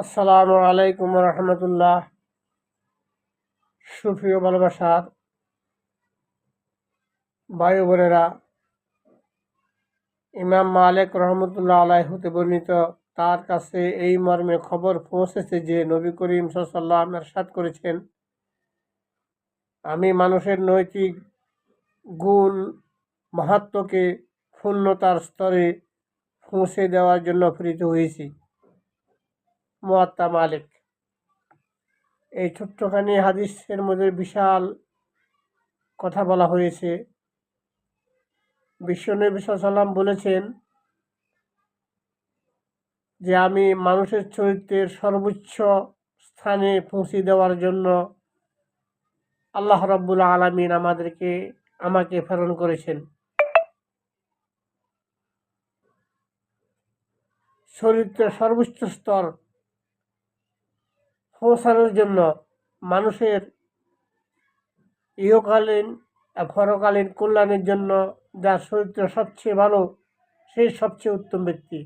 আসসালামু আলাইকুম রহমতুল্লাহ। সুপ্রিয় ভালোবাসার বায়ু বোনেরা, ইমাম মালিক রহমতুল্লাহ আলাই হতে বর্ণিত, তার কাছে এই মর্মে খবর পৌঁছেছে যে নবী করিম সাল্লাম এরশাদ করেছেন। আমি মানুষের নৈতিক গুণ মাহাত্মকে পূর্ণতার স্তরে পৌঁছে দেওয়ার জন্য প্রেরিত হয়েছি। মোয়াত্তা মালিক। এই ছোট্টখানি হাদিসের মধ্যে বিশাল কথা বলা হয়েছে। বিশ্বনবী সাল্লাম বলেছেন যে, আমি মানুষের চরিত্রের সর্বোচ্চ স্থানে পৌঁছে দেওয়ার জন্য আল্লাহ রব্বুল আলমিন আমাদেরকে, আমাকে প্রেরণ করেছেন। চরিত্রের সর্বোচ্চ স্তর পৌঁছানোর জন্য মানুষের ইহকালীন পরকালীন কল্যাণের জন্য যার চরিত্র সবচেয়ে ভালো, সেই সবচেয়ে উত্তম ব্যক্তি।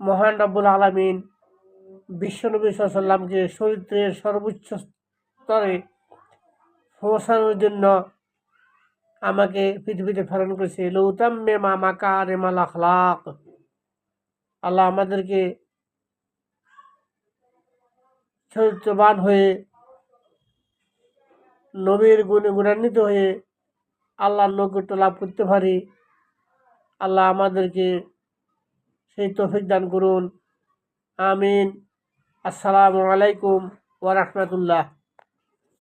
মহান রব্বুল আলমিন বিশ্বনবী সাল্লামকে চরিত্রের সর্বোচ্চ স্তরে পৌঁছানোর জন্য আমাকে পৃথিবীতে প্রেরণ করেছে। লৌতাম্মে মা মাকা রে মালাখলাক আল্লাহ আমাদেরকে চরিত্রবান হয়ে নবীর গুণে গুণান্বিত হয়ে আল্লাহর নৈকট্য লাভ করতে পারি। আল্লাহ আমাদেরকে সেই তফিক দান করুন। আমিন। আসসালামু আলাইকুম ওয়া রাহমাতুল্লাহ।